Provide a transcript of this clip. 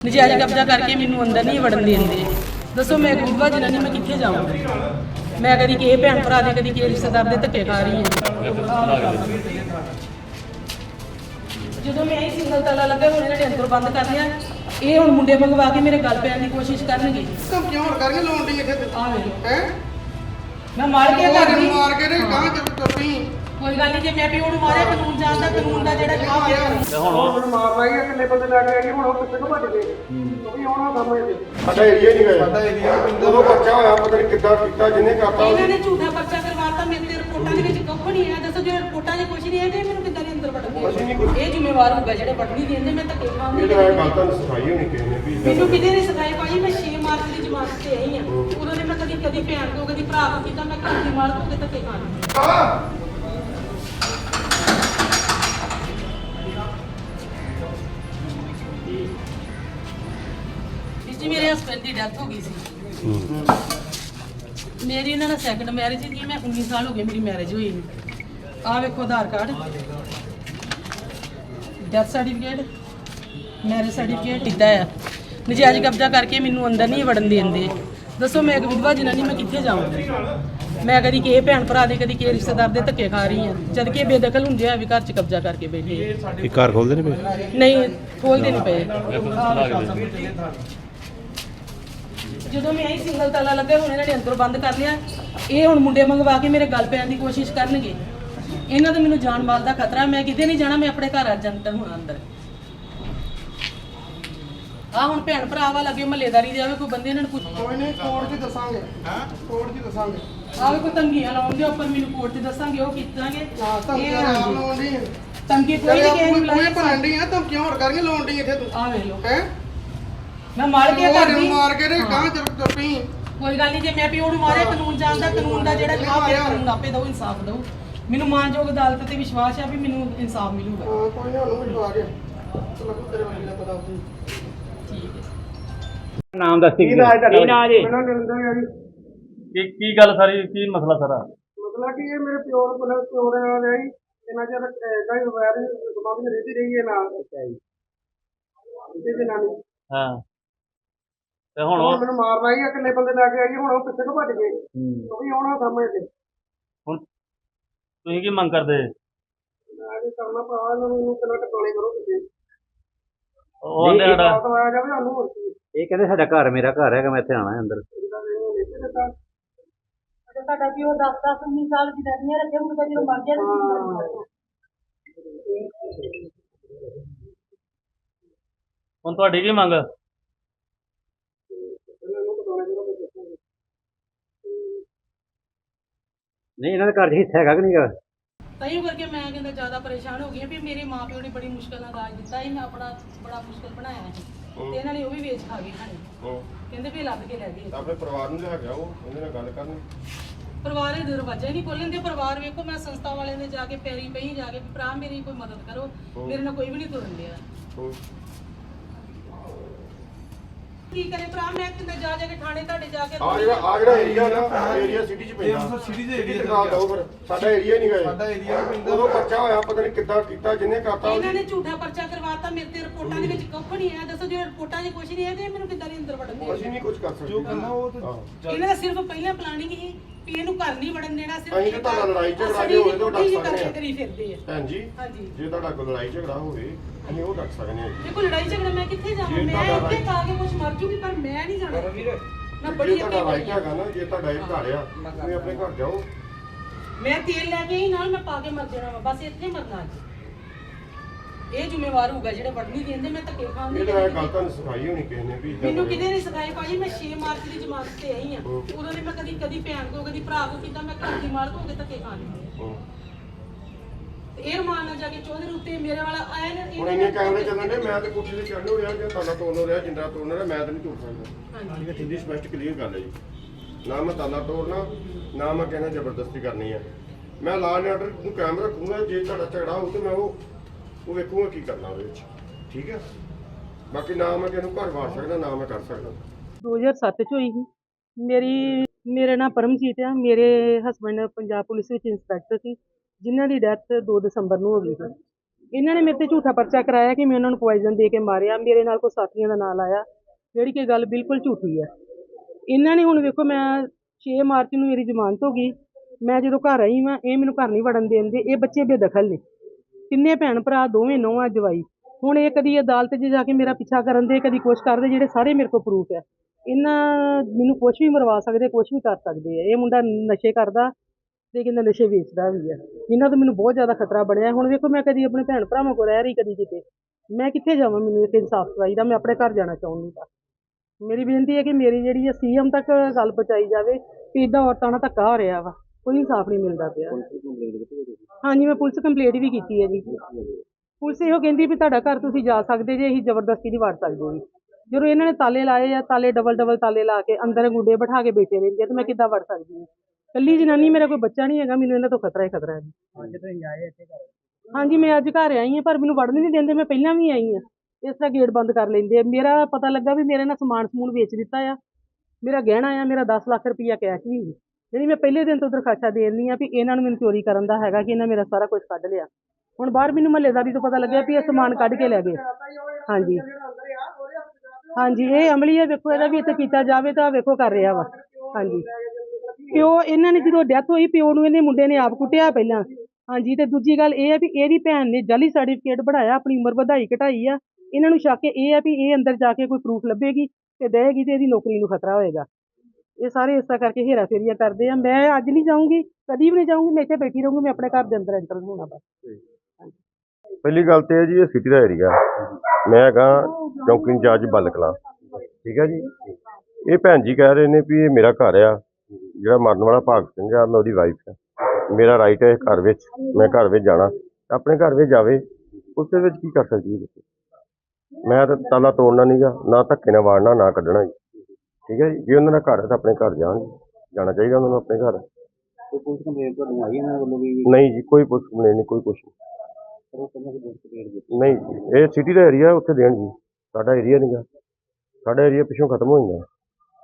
ਨਜਾਇਜ਼ ਕਬਜ਼ਾ ਕਰਕੇ ਮੈਨੂੰ ਅੰਦਰ ਨਹੀਂ ਵੜਨ ਦਿੰਦੇ। ਦੱਸੋ ਮੈਂ ਵਿਧਵਾ ਜਨਾਨੀ ਮੈਂ ਕਿੱਥੇ ਜਾਵਾਂ? ਮੈਂ ਕਦੀ ਕਿਸੇ ਭੈਣ ਭਰਾ ਦੇ ਕਦੀ ਕਿਸੇ ਰਿਸ਼ਤੇਦਾਰ ਦੇ ਧੱਕੇ ਖਾ ਰਹੀ ਹਾਂ। ਜਦੋਂ ਮੈਂ ਇਹ ਸਿੰਗਲ ਤਾਲਾ ਲੱਗਾ ਹੁਣ ਇਹਨਾਂ ਨੇ ਅੰਦਰ ਬੰਦ ਕਰ ਲਿਆ। ਇਹ ਹੁਣ ਮੁੰਡੇ ਮੰਗਵਾ ਕੇ ਮੇਰੇ ਗੱਲ ਪੈਣ ਦੀ ਕੋਸ਼ਿਸ਼ ਕਰਨਗੇ। ਧਮਕੀਆਂ ਹੁਣ ਕਰਕੇ ਲਾਉਣ ਦੀ ਇੱਥੇ? ਆ ਹੈ? ਮੈਂ ਮਾਰ ਕੇ ਕਰਦੀ ਮਾਰ ਕੇ ਤੇ ਗਾਂ ਚੱਲ ਤੁਰਪੀ ਕੋਈ ਗੱਲ ਨਹੀਂ ਜੇ ਮੈਂ ਪਿਓ ਨੂੰ ਮਾਰਿਆ ਕਾਨੂੰਨ ਜਾਣਦਾ ਕਾਨੂੰਨ ਦਾ ਜਿਹੜਾ ਜਵਾਬ ਹੈ ਹੁਣ ਮੈਨੂੰ ਮਾਰ ਰਹੀ ਹੈ ਕਿੰਨੇ ਬੰਦੇ ਲੈ ਕੇ ਆਏ ਹੁਣ ਉਹ ਪਿੱਛੇ ਨੂੰ ਭੱਜ ਗਏ? ਕਿਉਂਕਿ ਹੁਣ ਉਹ ਸਮਝ ਗਏ ਸਾਡਾ ਏਰੀਆ ਨਹੀਂ ਗਏ ਸਾਡਾ ਏਰੀਆ ਜਦੋਂ ਬੱਚਾ ਹੋਇਆ ਪਤਾ ਨਹੀਂ ਕਿੱਦਾਂ ਕੀਤਾ ਜਿਹਨੇ ਕਰਤਾ ਇਹਨਾਂ ਨੇ ਝੂਠਾ ਪਰਚਾ ਕਰਵਾਤਾ ਮੇਰੇ ਤੇ ਰਿਪੋਰਟਾਂ ਦੇ ਵਿੱਚ ਕੱਖ ਨਹੀਂ ਹੈ। ਦੱਸੋ ਜੇ ਰਿਪੋਰਟਾਂ 'ਚ ਕੁਝ ਨਹੀਂ ਹੈ ਤੇ ਮੈਨੂੰ ਕਿੱਦਾਂ ਦੇ ਅੰਦਰ ਵੜਨਗੇ ਕੁਛ- ਇਹ ਜ਼ਿੰਮੇਵਾਰ ਹੋਊਗਾ ਜਿਹੜੇ ਵੜ ਨਹੀਂ ਦਿੰਦੇ ਮੈਂ ਇਹ ਤਾਂ ਇਹ ਗੱਲ ਤਾਂ ਸਿਖਾਈ ਹੋਣੀ ਕਿਸੇ ਨੇ ਵੀ। ਮੈਨੂੰ ਕਿਤੇ ਨਹੀਂ ਸਿਖਾਈ ਭਾਈ ਮੈਂ 6 ਮਾਰਚ ਦੀ ਜਮਾਨਤ ਤੇ ਆਈ ਹਾਂ। ਉਦੋਂ ਨੇ ਮੈਂ ਕਦੀ ਕਦੀ ਭੈਣ ਤੋਂ ਕਦੀ ਭਰਾ ਤੋਂ ਕੀਤਾ ਮੈਂ ਘਰ ਦੀ ਮਾਰ ਤੋਂ ਕੇ ਧੱਕੇ ਖਾਣੇ ਮੇਰੇ ਹਸਬੰਦ ਦੀ ਡੈਥ ਹੋ ਗਈ ਸੀ। ਮੇਰੀ ਇਹਨਾਂ ਨਾਲ ਸੈਕੰਡ ਮੈਰਿਜ ਸੀ ਮੈਂ 19 ਸਾਲ ਹੋ ਗਏ ਮੇਰੀ ਮੈਰਿਜ ਹੋਈ ਨੂੰ। ਆਹ ਵੇਖੋ Aadhaar card. Death certificate marriage certificate ਦਿੱਤਾ ਆ। ਨਜਾਇਜ਼ ਕਬਜ਼ਾ ਕਰਕੇ ਮੈਨੂੰ ਅੰਦਰ ਨਹੀਂ ਵੜਨ ਦਿੰਦੇ ਦੱਸੋ ਮੈਂ ਇੱਕ ਵਿਧਵਾ ਜਨਾਨੀ ਮੈਂ ਕਿੱਥੇ ਜਾਵਾਂ? ਮੈਂ ਕਦੀ ਕਿਸੇ ਭੈਣ ਭਰਾ ਦੇ ਕਦੀ ਕਿਸੇ ਰਿਸ਼ਤੇਦਾਰ ਦੇ ਧੱਕੇ ਖਾ ਰਹੀ ਹਾਂ। ਜਦ ਕਿ ਇਹ ਬੇਦਖਲ ਹੁੰਦੇ ਆ ਵੀ ਘਰ 'ਚ ਕਬਜ਼ਾ ਕਰਕੇ ਬੈਠੇ ਆ। ਇਹ ਘਰ ਖੋਲਦੇ ਨੇ ਪਏ? ਨਹੀਂ ਖੋਲਦੇ ਨਹੀਂ ਪਏ। ਜਦੋਂ ਮੈਂ ਇਹ ਸਿੰਗਲ ਤਾਲਾ ਲੱਗਾ ਹੁਣ ਇਹਨਾਂ ਨੇ ਅੰਦਰ ਬੰਦ ਕਰ ਲਿਆ। ਇਹ ਹੁਣ ਮੁੰਡੇ ਮੰਗਵਾ ਕੇ ਮੇਰੇ ਗੱਲ ਪੈਣ ਦੀ ਕੋਸ਼ਿਸ਼ ਕਰਨਗੇ। ਇਹਨਾਂ ਦਾ ਮੈਨੂੰ ਜਾਨ ਮਾਲ ਦਾ ਖਤਰਾ ਮੈਂ ਕਿਤੇ ਨਹੀਂ ਜਾਣਾ ਮੈਂ ਆਪਣੇ ਘਰ ਆ ਜੰਤਰ ਹੁਣ ਅੰਦਰ। ਆ ਹੁਣ ਭੈਣ ਭਰਾ ਵਾ ਲੱਗੇ ਮਹੱਲੇਦਾਰੀ ਦੇ ਆਵੇ ਕੋਈ ਬੰਦੇ ਇਹਨਾਂ ਨੂੰ ਪੁੱਛ ਕੋਈ ਨਹੀਂ ਕੋਰਟ 'ਚ ਦੱਸਾਂਗੇ। ਹਾਂ? ਕੋਰਟ 'ਚ ਦੱਸਾਂਗੇ। ਆਵੇ ਕੋਈ ਤੰਗੀਆਂ ਲਾਉਂਦੇ ਉੱਪਰ ਮੈਨੂੰ ਕੋਰਟ 'ਚ ਦੱਸਾਂਗੇ ਉਹ ਕੀਤਾਂਗੇ। ਹਾਂ ਹਾਂਜੀ। ਲਾਉਣ ਦੀ। ਤੰਗੀ ਕੋਈ ਨਹੀਂ ਕਿਸੇ ਨੂੰ ਕੋਈ ਦੀ ਆ ਧਮਕੀਆਂ ਹੁਣ ਕਰਕੇ ਲਾਉਣ ਦੀ ਇੱਥੇ ਤੂੰ। ਆ ਵੇਖ ਲਓ। ਹੈ? ਮੈਂ ਮਾਰ ਕੇ ਕਰਦੀ। ਮਾਰ ਕੇ ਤੇ ਗਾਂ ਚੱਲ ਤੁਰਪੀ ਕੋਈ ਗੱਲ ਨਹੀਂ ਜੇ ਮੈਂ ਪਿਓ ਨੂੰ ਮਾਰਿਆ ਕਾਨੂੰਨ ਜਾਣਦਾ ਕਾਨੂੰਨ ਦਾ ਜਿਹੜਾ ਜਵਾਬ ਹੈ ਕਾਨੂੰਨ ਆਪੇ ਦਊ ਇਨਸਾਫ ਦਊ। ਮੈਨੂੰ ਮਾਨਯੋਗ ਅਦਾਲਤ ਤੇ ਵਿਸ਼ਵਾਸ ਹੈ ਵੀ ਮੈਨੂੰ ਇਨਸਾਫ ਮਿਲੂਗਾ। ਹਾਂ ਕੋਈ ਨਹੀਂ ਉਹਨੂੰ ਵਿਸ਼ਵਾ ਕੇ ਚਲੋ ਤੇਰੇ ਵੱਲ ਦਾ ਪਤਾ ਹੋਊ। ਠੀਕ ਹੈ। ਨਾਮ ਦੱਸ ਕੀ ਨਾਂ ਹੈ ਤੁਹਾਡਾ? ਕੀ ਨਾਂ ਜੀ? ਮੇਰਾ ਨਿਰੰਦਰ ਹੈ ਜੀ। ਕੀ ਕੀ ਗੱਲ ਸਾਰੀ ਕੀ ਮਸਲਾ ਸਾਰਾ? ਮਤਲਬ ਕਿ ਇਹ ਮੇਰੇ ਪਿਓ ਨੂੰ ਪਹਿਲਾਂ ਪਿਓ ਦੇ ਨਾਲ ਰਹੀ ਇਹਨਾਂ ਚਿਰ ਇਦਾਂ ਹੀ ਵੈਰ ਸਮਾਜ ਵਿੱਚ ਰਹਿੰਦੀ ਰਹੀ ਹੈ ਨਾਲ। ਅੱਛਾ ਜੀ। ਤੇ ਜਨਾਨੀ ਹਾਂ। ਤੇ ਹੁਣ ਹੁਣ ਉਹ ਮੈਨੂੰ ਮਾਰਨ ਆਈ ਆ ਕਿੰਨੇ ਬੰਦੇ ਲੈ ਕੇ ਆਈ ਹੁਣ ਉਹ ਪਿੱਛੇ ਨੂੰ ਭੱਜ ਗਏ। ਹੁਣ ਉਹ ਸਮਝ ਗਏ ਹੁਣ ਤੁਸੀਂ ਕੀ ਮੰਗ ਕਰਦੇ? ਮੈਂ ਜੀ ਕਰਨਾ ਭਰਾ ਇਹਨਾਂ ਨੂੰ ਕਿੰਨਾ ਟਕਾਲੇ ਕਰੋ ਤੁਸੀਂ। ਉਹ ਆਂਦੇ ਸਾਡਾ ਬਾਤ ਆਇਆ ਜਾਵੇ ਸਾਨੂੰ ਹੋਰ ਕੀ। ਇਹ ਕਹਿੰਦੇ ਸਾਡਾ ਘਰ ਮੇਰਾ ਘਰ ਹੈਗਾ ਮੈਂ ਇੱਥੇ ਆਣਾ ਅੰਦਰ। ਅਜੇ ਤੁਹਾਡਾ ਪਿਓ 10 10 19 ਸਾਲ ਦੀ ਦਰਨੀਆਂ ਰੱਖੇ ਮੁੰਡਾ ਜਦੋਂ ਮਰ ਗਿਆ ਹੁਣ ਤੁਹਾਡੀ ਕੀ ਮੰਗ ਇਹਨਾਂ ਨੂੰ ਟਕਾਲੇ ਕਰੋ ਤੇ ਦੱਸੋ ਨਹੀਂ ਇਹਨਾਂ ਦੇ ਘਰ 'ਚ ਹਿੱਸਾ ਹੈਗਾ ਕਿ ਨਹੀਂਗਾ ਤਾਈਓ ਕਰਕੇ ਮੈਂ ਕਹਿੰਦਾ ਜ਼ਿਆਦਾ ਪਰੇਸ਼ਾਨ ਹੋ ਗਈ ਹਾਂ ਵੀ ਮੇਰੇ ਮਾਪਿਓ ਨੇ ਬੜੀ ਮੁਸ਼ਕਲ ਨਾਲ ਦਾਜ ਦਿੱਤਾ ਸੀ ਮੈਂ ਆਪਣਾ ਬੜਾ ਮੁਸ਼ਕਲ ਬਣਾਇਆ ਸੀ ਤੇ ਇਹਨਾਂ ਨੇ ਉਹ ਵੀ ਵੇਚ ਖਾ ਗਏ ਉਹ ਕਹਿੰਦੇ ਵੀ ਲੱਭ ਕੇ ਲੈ ਗਏ। ਆਪਣੇ ਪਰਿਵਾਰ ਨੂੰ ਲਿਆ ਗਿਆ ਉਹ ਉਹਦੇ ਨਾਲ ਗੱਲ ਕਰਨ। ਪਰਿਵਾਰ ਦੇ ਦਰਵਾਜ਼ੇ ਨਹੀਂ ਖੋਲਣ ਦੇ ਪਰਿਵਾਰ ਵੇਖੋ ਮੈਂ ਸੰਸਥਾ ਵਾਲਿਆਂ ਦੇ ਜਾ ਕੇ ਪੈਰੀ ਪਈ ਜਾ ਕੇ ਵੀ ਭਰਾ ਮੇਰੀ ਕੋਈ ਮਦਦ ਕਰੋ। ਮੇਰੇ ਨਾਲ ਕੋਈ ਵੀ ਨਹੀਂ ਤੁਰਨ ਡਿਆ ਕੀ ਕਰੇ ਭਰਾ? ਮੈਂ ਕਿੰਨੇ ਜਾ ਜਾ ਕੇ ਥਾਣੇ ਤੁਹਾਡੇ ਜਾ ਕੇ ਆ ਜਿਹੜਾ ਆ ਜਿਹੜਾ ਏਰੀਆ ਨਾ ਏਰੀਆ ਸਿਟੀ ਚ ਪੈਂਦਾ। ਸਿਟੀ ਦੇ ਏਰੀਆ ਚ ਫਿਰ। ਸਾਡਾ ਏਰੀਆ ਨਹੀਂ ਗਏ ਸਾਡਾ ਏਰੀਆ ਪੈਂਦਾ। ਉਦੋਂ ਬੱਚਾ ਹੋਇਆ ਪਤਾ ਨਹੀਂ ਕਿੱਦਾਂ ਕੀਤਾ ਜਿਹਨੇ ਕਰਤਾ ਇਹਨਾਂ ਨੇ ਝੂਠਾ ਪਰਚਾ ਕਰਵਾਤਾ ਮੇਰੇ ਤੇ ਰਿਪੋਰਟਾਂ ਦੇ ਵਿੱਚ ਕੱਖ ਨਹੀਂ ਹੈ। ਦੱਸੋ ਜੇ ਰਿਪੋਰਟਾਂ 'ਚ ਕੁਝ ਨਹੀਂ ਹੈ ਤੇ ਮੈਨੂੰ ਕਿੱਦਾਂ ਦੇ ਅੰਦਰ ਵੜਨ ਦੇ ਅਸੀਂ ਨਹੀਂ ਕੁਝ ਕਰ ਸਕਦੇ। ਜੋ ਕਰਨਾ ਉਹ ਤਾਂ ਇਹਨਾਂ ਦਾ ਸਿਰਫ ਪਹਿਲਾਂ ਪਲਾਨਿੰਗ ਸੀ ਵੀ ਇਹਨੂੰ ਘਰ ਨਹੀਂ ਵੜਨ ਦੇਣਾ ਸਿਰਫ ਅਸੀਂ ਤਾਂ ਤੁਹਾਡਾ ਲੜਾਈ ਝਗੜਾ ਅਸਲੀ ਜੇ ਹੋਵੇ ਤਾਂ ਉਹ ਕੋਠੀ ਡੱਕ ਸਕਦੇ ਕਰਕੇ ਆ। ਕਰੀ ਫਿਰਦੇ ਆ। ਭੈਣ ਜੀ ਹਾਂਜੀ। ਜੇ ਤੁਹਾਡਾ ਕੋਈ ਲੜਾਈ ਝਗੜਾ ਹੋਵੇ ਅਸੀਂ ਉਹ ਡੱਕ ਸਕਦੇ ਹਾਂ ਦੇਖੋ ਲੜਾਈ ਝਗੜਾ ਮੈਂ ਕਿੱਥੇ ਜਾਵਾਂ? ਜੇ ਮੈਂ ਤੁਹਾਡਾ ਇੱਥੇ ਪਾ ਕੇ ਕੁਝ ਮਰ ਜੂਗੀ ਪਰ ਮੈਂ ਨਹੀਂ ਜਾਣਾ। ਮੈਂ ਬੜੀ ਜੇ ਅੱਗੇ ਤੁਹਾਡਾ ਬੜੀ ਰਾਈਟ ਹੈਗਾ ਨਾ ਜੇ ਤੁਹਾਡਾ ਇਹ ਘਰ ਆ ਤੁਸੀਂ ਆਪਣੇ ਘਰ ਜਾਓ। ਮੈਂ ਤੇਲ ਲੈ ਕੇ ਹੀ ਨਾਲ ਮੈਂ ਪਾ ਕੇ ਮਰ ਜਾਣਾ ਵਾ। ਬਸ ਇੱਥੇ ਮਰਨਾ ਅੱਜ। ਇਹ ਜ਼ਿੰਮੇਵਾਰ ਹੋਊਗਾ ਜਿਹੜੇ ਨਹੀਂ ਦਿੰਦੇ ਮੈਂ ਧੱਕੇ ਖਾਂਦੇ ਇਹ ਤਾਂ ਗੱਲ ਤਾਂ ਸਿਖਾਈ ਹੋਣੀ ਕਿਸੇ ਨੇ ਵੀ ਮੈਨੂੰ। ਕਿਤੇ ਨਹੀਂ ਸਿਖਾਈ ਭਾਜੀ ਮੈਂ 6 ਮਾਰਚ ਦੀ ਜਮਾਨਤ ਤੇ ਆਈ ਹਾਂ। ਉਦੋਂ ਨੇ ਮੈਂ ਕਦੀ ਕਦੀ ਭੈਣ ਤੋਂ ਕਦੀ ਭਰਾ ਤੋਂ ਕੀਤਾ ਮੈਂ ਘਰ ਦੀ ਮਾਰ ਤੋਂ ਕੇ ਧੱਕੇ ਖਾਣੇ ਹੂੰ। ਇਹ ਰਮਾਨ ਨਾਲ ਜਾ ਕੇ ਚੌਧਰੀ ਉੱਤੇ ਮੇਰੇ ਵਾਲਾ ਆਇਆ ਨਾ ਹੁਣ ਇੰਨੇ ਕੈਮਰੇ ਚੱਲਣ ਦੇ ਮੈਂ ਤੇ ਕੋਠੀ ਤੇ ਚੜ੍ਹਨ ਹੋ ਰਿਹਾ ਜਾਂ ਤਾਲਾ ਤੋੜਨ ਹੋ ਰਿਹਾ ਜਿੰਦਰਾ ਤੋੜਨ ਹੋ ਰਿਹਾ ਮੈਂ ਤਾਂ ਨਹੀਂ ਤੋੜ ਸਕਦਾ। ਠੀਕ ਹੈ ਸਿੱਧੀ ਸਪਸ਼ਟ ਕਲੀਅਰ ਗੱਲ ਹੈ ਜੀ। ਨਾ ਮੈਂ ਤਾਲਾ ਤੋੜਨਾ ਨਾ ਮੈਂ ਕਹਿੰਦਾ ਜ਼ਬਰਦਸਤੀ ਕਰਨੀ ਹੈ। ਮੈਂ ਲਾ ਐਂਡ ਆਰਡਰ ਨੂੰ ਕਾਇਮ ਰੱਖੂੰਗਾ ਜੇ ਤੁਹਾਡਾ ਝਗੜਾ ਹੋਊ ਤੇ ਮੈਂ ਉਹ ਉਹ ਵੇਖੂੰਗਾ ਕੀ ਕਰਨਾ ਉਹਦੇ ਵਿੱਚ। ਠੀਕ ਹੈ? ਬਾਕੀ ਨਾ ਮੈਂ ਕਿਸੇ ਨੂੰ ਘਰ ਵਾੜ ਸਕਦਾ, ਨਾ ਮੈਂ ਕਰ ਸਕਦਾ। 2007 ਚ ਹੋਈ ਸੀ। ਮੇਰੀ, ਮੇਰਾ ਨਾਮ ਪਰਮਜੀਤ ਆ। ਮੇਰੇ ਹਸਬੰਡ ਪੰਜਾਬ ਪੁਲਿਸ ਵਿੱਚ ਇੰਸਪੈਕਟਰ ਸੀ, ਜਿਨ੍ਹਾਂ ਦੀ ਡੈਥ 2 ਦਸੰਬਰ ਨੂੰ ਹੋ ਗਈ ਸੀ। ਇਹਨਾਂ ਨੇ ਮੇਰੇ ਤੇ ਝੂਠਾ ਪਰਚਾ ਕਰਾਇਆ ਕਿ ਮੈਂ ਉਹਨਾਂ ਨੂੰ ਪੋਇਜ਼ਨ ਦੇ ਕੇ ਮਾਰਿਆ। ਮੇਰੇ ਨਾਲ ਕੋਈ ਸਾਥੀਆਂ ਦਾ ਨਾਂ ਲਾਇਆ। ਜਿਹੜੀ ਕਿ ਗੱਲ ਬਿਲਕੁਲ ਝੂਠੀ ਹੈ। ਇਹਨਾਂ ਨੇ ਹੁਣ ਵੇਖੋ ਮੈਂ 6 ਮਾਰਚ ਨੂੰ ਮੇਰੀ ਜ਼ਮਾਨਤ ਹੋ ਗਈ। ਮੈਂ ਜਦੋਂ ਘਰ ਆਈ ਮੈਂ ਇਹ ਮੈਨੂੰ ਘਰ ਨਹੀਂ ਵੜਨ ਦੇਂਦੇ ਇਹ ਬੱਚੇ ਬੇਦਖਲ ਨੇ। ਤਿੰਨੇ ਭੈਣ ਭਰਾ ਦੋਵੇਂ ਨੌਵਾਂ ਜਵਾਈ। ਹੁਣ ਇਹ ਕਦੀ ਅਦਾਲਤ 'ਚ ਜਾ ਕੇ ਮੇਰਾ ਪਿੱਛਾ ਕਰਨ ਦੇ, ਕਦੀ ਕੁਛ ਕਰਦੇ, ਜਿਹੜੇ ਸਾਰੇ ਮੇਰੇ ਕੋਲ ਪ੍ਰੂਫ ਹੈ ਇਹਨਾਂ ਮੈਨੂੰ ਕੁਛ ਵੀ ਮਰਵਾ ਸਕਦੇ, ਕੁਛ ਵੀ ਕਰ ਸਕਦੇ ਆ। ਇਹ ਮੁੰਡਾ ਨਸ਼ੇ ਕਰਦਾ ਤੇ ਕਹਿੰਦਾ ਨਸ਼ੇ ਵੇਚਦਾ ਵੀ ਹੈ ਇਹਨਾਂ ਤੋਂ ਮੈਨੂੰ ਬਹੁਤ ਜ਼ਿਆਦਾ ਖਤਰਾ ਬਣਿਆ। ਹੁਣ ਵੇਖੋ, ਮੈਂ ਕਦੀ ਆਪਣੇ ਭੈਣ ਭਰਾਵਾਂ ਕੋਲ ਰਹਿ ਰਹੀ ਕਦੀ ਕਿਤੇ। ਮੈਂ ਕਿੱਥੇ ਜਾਵਾਂ ਮੈਨੂੰ ਇੱਕ ਇਨਸਾਫ ਚਾਹੀਦਾ? ਮੈਂ ਆਪਣੇ ਘਰ ਜਾਣਾ ਚਾਹੁੰਦੀ ਤਾਂ ਮੇਰੀ ਬੇਨਤੀ ਹੈ ਕਿ ਮੇਰੀ ਜਿਹੜੀ ਹੈ ਸੀਐਮ ਤੱਕ ਗੱਲ ਪਹੁੰਚਾਈ ਜਾਵੇ ਕਿ ਇਦਾਂ ਔਰਤਾਂ ਨਾਲ ਧੱਕਾ ਹੋ ਰਿਹਾ ਵਾ। ਕੋਈ ਇਨਸਾਫ ਨਹੀਂ ਮਿਲਦਾ ਪਿਆ। ਹਾਂਜੀ ਮੈਂ ਪੁਲਿਸ ਕੰਪਲੇਂਟ ਵੀ ਕੀਤੀ ਹੈ ਜੀ। ਪੁਲਿਸ ਇਹੋ ਕਹਿੰਦੀ ਵੀ ਤੁਹਾਡਾ ਘਰ ਤੁਸੀਂ ਜਾ ਸਕਦੇ ਜੇ ਅਸੀਂ ਜ਼ਬਰਦਸਤੀ ਨਹੀਂ ਵੜ ਸਕਦੇ ਜੀ। ਜਦੋਂ ਇਹਨਾਂ ਨੇ ਤਾਲੇ ਲਾਏ ਆ ਤਾਲੇ ਡਬਲ ਡਬਲ ਤਾਲੇ ਲਾ ਕੇ ਅੰਦਰ ਗੁੰਡੇ ਬਿਠਾ ਕੇ ਬੈਠੇ ਰਹਿੰਦੇ ਆ ਤੇ ਮੈਂ ਕਿੱਦਾਂ ਵੜ ਸਕਦੀ ਹਾਂ? ਕੱਲੀ ਜਨਾਨੀ ਮੇਰਾ ਕੋਈ ਬੱਚਾ ਨਹੀਂ ਹੈਗਾ ਮੈਨੂੰ ਇਹਨਾਂ ਤੋਂ ਖਤਰਾ ਹੀ ਖਤਰਾ ਹੈ ਜੀ। ਹਾਂਜੀ ਮੈਂ ਅੱਜ ਘਰ ਆਈ ਹਾਂ ਪਰ ਮੈਨੂੰ ਵੜਨ ਨਹੀਂ ਦਿੰਦੇ ਮੈਂ ਪਹਿਲਾਂ ਵੀ ਆਈ ਹਾਂ। ਇਸ ਤਰ੍ਹਾਂ ਗੇਟ ਬੰਦ ਕਰ ਲੈਂਦੇ ਆ। ਮੇਰਾ ਪਤਾ ਲੱਗਾ ਵੀ ਮੇਰੇ ਨਾਲ ਸਮਾਨ ਸਮੂਨ ਵੇਚ ਦਿੱਤਾ ਆ। ਮੇਰਾ ਗਹਿਣਾ ਆ ਮੇਰਾ 10 ਲੱਖ ਰੁਪਈਆ ਕੈਸ਼ ਵੀ। ਜਿਹੜੀ ਮੈਂ ਪਹਿਲੇ ਦਿਨ ਤੋਂ ਦਰਖਾਸਤਾਂ ਦੇ ਰਹੀ ਆ ਵੀ ਇਹਨਾਂ ਨੂੰ ਮੈਨੂੰ ਚੋਰੀ ਕਰਨ ਦਾ ਹੈਗਾ ਕਿ ਇਹਨਾਂ ਮੇਰਾ ਸਾਰਾ ਕੁਝ ਕੱਢ ਲਿਆ। ਹੁਣ ਬਾਹਰ ਮੈਨੂੰ ਮਹੱਲੇਦਾਰੀ ਤੋਂ ਪਤਾ ਲੱਗਿਆ ਵੀ ਇਹ ਸਮਾਨ ਕੱਢ ਕੇ ਲੈ ਗਏ। ਹਾਂਜੀ। ਹਾਂਜੀ, ਇਹ ਅਮਲੀ ਹੈ ਵੇਖੋ ਇਹਦਾ ਵੀ ਇੱਥੇ ਕੀਤਾ ਜਾਵੇ ਤਾਂ ਵੇਖੋ ਕਰ ਰਿਹਾ ਵਾ। ਹਾਂਜੀ। ਪਿਓ, ਇਹਨਾਂ ਨੇ ਜਦੋਂ ਡੈਥ ਹੋਈ, ਪਿਓ ਨੂੰ ਇਹਨੇ ਮੁੰਡੇ ਨੇ ਆਪ ਕੁੱਟਿਆ ਪਹਿਲਾਂ। ਹਾਂਜੀ, ਤੇ ਦੂਜੀ ਗੱਲ ਇਹ ਹੈ ਵੀ ਇਹਦੀ ਭੈਣ ਨੇ ਜਾਲੀ ਸਰਟੀਫਿਕੇਟ ਬਣਾਇਆ, ਆਪਣੀ ਉਮਰ ਵਧਾਈ ਘਟਾਈ ਆ। ਇਹਨਾਂ ਨੂੰ ਸ਼ੱਕ ਇਹ ਹੈ ਵੀ ਇਹ ਅੰਦਰ ਜਾ ਕੇ ਕੋਈ ਪ੍ਰੂਫ ਲੱਭੇਗੀ ਤੇ ਦੇਗੀ ਤੇ ਇਹਦੀ ਨੌਕਰੀ ਨੂੰ ਖਤਰਾ ਹੋਏਗਾ। ਇਹ ਸਾਰੇ ਇਸ ਤਰ੍ਹਾਂ ਕਰਕੇ ਹੇਰਾ ਫੇਰੀਆਂ ਕਰਦੇ ਆ। ਮੈਂ ਅੱਜ ਨਹੀਂ ਜਾਊਂਗੀ, ਕਦੀ ਵੀ ਨਹੀਂ ਜਾਊਂਗੀ, ਮੈਂ ਇੱਥੇ ਬੈਠੀ ਰਹੂੰਗੀ, ਮੈਂ ਆਪਣੇ ਘਰ ਦੇ ਅੰਦਰ ਐਂਟਰ ਹੋਣਾ ਬਸ। ਪਹਿਲੀ ਗੱਲ ਤੇ ਹੈ ਜੀ, ਇਹ ਸਿਟੀ ਦਾ ਏਰੀਆ ਮੈਂ ਹੈਗਾ ਚੌਂਕੀ ਇੰਚਾਰਜ ਬੱਲ ਠੀਕ ਹੈ ਜੀ? ਇਹ ਭੈਣ ਜੀ ਕਹਿ ਰਹੇ ਨੇ ਵੀ ਇਹ ਮੇਰਾ ਘਰ ਆ, ਜਿਹੜਾ ਮਰਨ ਵਾਲਾ ਭਾਗ ਸਿੰਘ ਆ, ਮੈਂ ਉਹਦੀ ਵਾਈਫ ਆ। ਮੇਰਾ ਰਾਈਟ ਹੈ ਘਰ ਵਿੱਚ, ਮੈਂ ਘਰ ਵਿੱਚ ਜਾਣਾ। ਆਪਣੇ ਘਰ ਵਿੱਚ ਜਾਵੇ ਉਸ ਦੇ ਵਿੱਚ ਕੀ ਕਰ ਸਕਦੀ ਹੈ? ਮੈਂ ਤਾਂ ਤਾਲਾ ਤੋੜਨਾ ਨਹੀਂਗਾ ਨਾ ਧੱਕੇ ਨਾਲ ਵਾੜਨਾ, ਨਾ ਕੱਢਣਾ ਜੀ। ਠੀਕ ਹੈ ਜੀ? ਜੇ ਉਹਨਾਂ ਦਾ ਘਰ ਹੈ ਤਾਂ ਆਪਣੇ ਘਰ ਜਾਣ ਜਾਣਾ ਚਾਹੀਦਾ ਉਹਨਾਂ ਨੂੰ ਆਪਣੇ ਘਰ। ਕੋਈ ਪੁਲਿਸ ਕੰਪਲੇਂਟ ਤੁਹਾਨੂੰ ਆਈ ਇਹਨਾਂ ਵੱਲੋਂ ਵੀ? ਨਹੀਂ ਜੀ ਕੋਈ ਪੁੱਛ ਕੰਪਲੇਂਟ ਨਹੀਂ ਕੋਈ ਕੁਛ ਨਹੀਂ। ਪੁਲਿਸ ਜੀ, ਇਹ ਸਿਟੀ ਦਾ ਏਰੀਆ ਉੱਥੇ ਦੇਣ ਜੀ। ਸਾਡਾ ਏਰੀਆ ਨਹੀਂਗਾ ਸਾਡਾ ਏਰੀਆ ਪਿੱਛੋਂ ਖਤਮ ਹੋ ਜਾਂਦਾ।